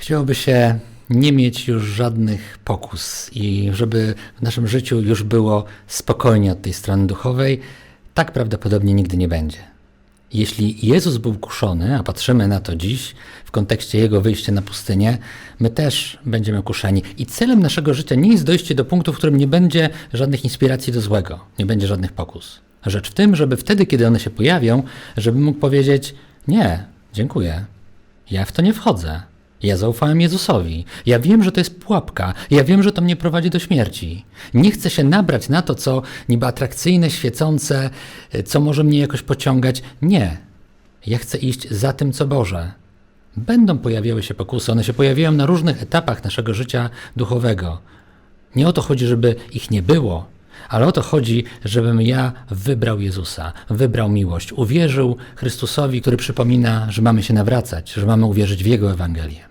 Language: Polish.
Chciałoby się nie mieć już żadnych pokus i żeby w naszym życiu już było spokojnie od tej strony duchowej. Tak prawdopodobnie nigdy nie będzie. Jeśli Jezus był kuszony, a patrzymy na to dziś w kontekście Jego wyjścia na pustynię, my też będziemy kuszeni. I celem naszego życia nie jest dojście do punktu, w którym nie będzie żadnych inspiracji do złego, nie będzie żadnych pokus. Rzecz w tym, żeby wtedy, kiedy one się pojawią, żeby mógł powiedzieć: Nie, dziękuję. Ja w to nie wchodzę. Ja zaufałem Jezusowi. Ja wiem, że to jest pułapka. Ja wiem, że to mnie prowadzi do śmierci. Nie chcę się nabrać na to, co niby atrakcyjne, świecące, y, co może mnie jakoś pociągać. Nie. Ja chcę iść za tym, co Boże. Będą pojawiały się pokusy, one się pojawiają na różnych etapach naszego życia duchowego. Nie o to chodzi, żeby ich nie było, ale o to chodzi, żebym ja wybrał Jezusa, wybrał miłość, uwierzył Chrystusowi, który przypomina, że mamy się nawracać, że mamy uwierzyć w Jego Ewangelię.